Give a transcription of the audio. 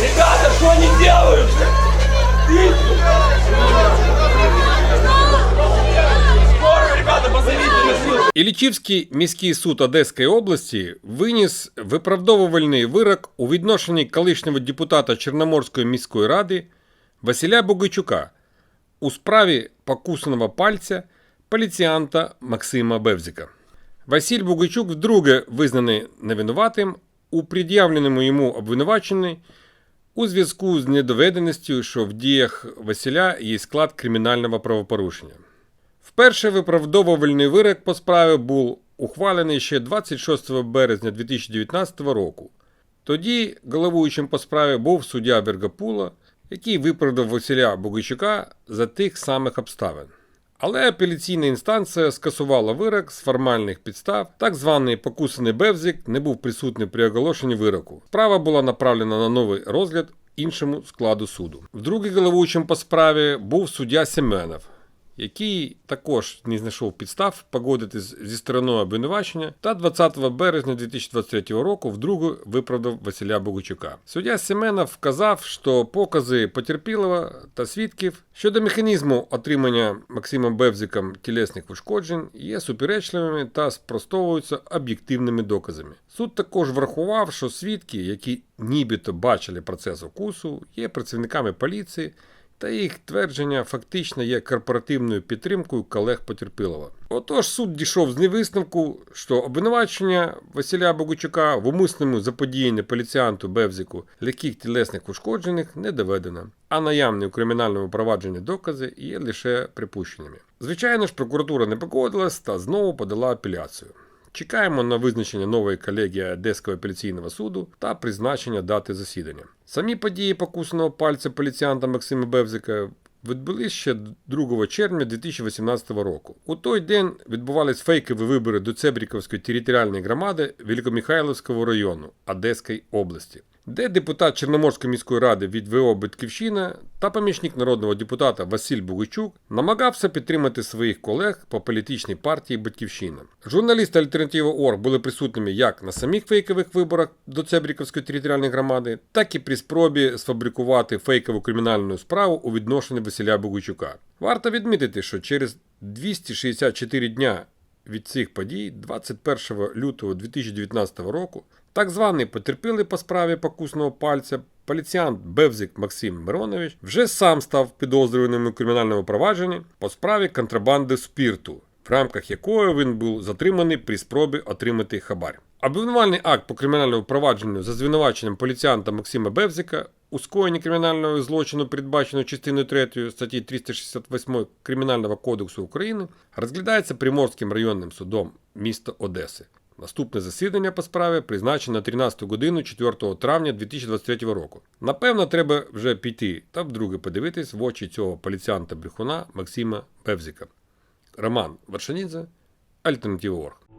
Ребята, что они делают? Іллічівський міський суд Одеської області виніс виправдовувальний вирок у відношенні колишнього депутата Чорноморської міської ради Василя Бугайчука у справі покусаного пальця поліціянта Максима Бевзика. Василь Бугайчук вдруге визнаний невинуватим у пред'явленому йому обвинуваченні у зв'язку з недоведеністю, що в діях Василя є склад кримінального правопорушення. Вперше виправдовувальний вирок по справі був ухвалений ще 26 березня 2019 року. Тоді головуючим по справі був суддя Бергапула, який виправдав Василя Бугайчука за тих самих обставин. Але апеляційна інстанція скасувала вирок з формальних підстав. Так званий покусаний Бевзік не був присутній при оголошенні вироку. Справа була направлена на новий розгляд іншому складу суду. Вдруге головуючим по справі був суддя Семенов, який також не знайшов підстав погодитись зі стороною обвинувачення, та 20 березня 2023 року вдруге виправдав Василя Богучука. Суддя Семенов вказав, що покази потерпілого та свідків щодо механізму отримання Максимом Бевзиком тілесних ушкоджень є суперечливими та спростовуються об'єктивними доказами. Суд також врахував, що свідки, які нібито бачили процес укусу, є працівниками поліції та їх твердження фактично є корпоративною підтримкою колег потерпілого. Отож, суд дійшов з невисновку, що обвинувачення Василя Богучука в умисному заподіянні поліціанту Бевзику легких тілесних ушкоджених не доведено, а наявні у кримінальному провадженні докази є лише припущеннями. Звичайно ж, прокуратура не погодилась та знову подала апеляцію. Чекаємо на визначення нової колегії Одеського апеляційного суду та призначення дати засідання. Самі події покусаного пальця поліціянта Максима Бевзика відбулись ще 2 червня 2018 року. У той день відбувались фейкові вибори до Цебріковської територіальної громади Великомихайловського району Одеської області, де депутат Чорноморської міської ради від ВО Батьківщина та помічник народного депутата Василь Бугайчук намагався підтримати своїх колег по політичній партії Батьківщина. Журналісти Альтернатива Орг були присутніми як на самих фейкових виборах до Цебріковської територіальної громади, так і при спробі сфабрикувати фейкову кримінальну справу у відношенні Василя Бугайчука. Варто відмітити, що через 264 дня від цих подій 21 лютого 2019 року так званий потерпілий по справі покусного пальця поліціянт Бевзик Максим Миронович вже сам став підозрюваним у кримінальному провадженні по справі контрабанди спірту, в рамках якої він був затриманий при спробі отримати хабар. Обвинувальний акт по кримінальному провадженню за звинуваченням поліціянта Максима Бевзика у скоєнні кримінального злочину, передбаченого частиною 3 статті 368 Кримінального кодексу України, розглядається Приморським районним судом міста Одеси. Наступне засідання по справі призначено на 13 годину 4 травня 2023 року. Напевно, треба вже піти та вдруге подивитись в очі цього поліціянта брехуна Максима Певзіка. Роман Варшанідзе, Альтернатива Орг.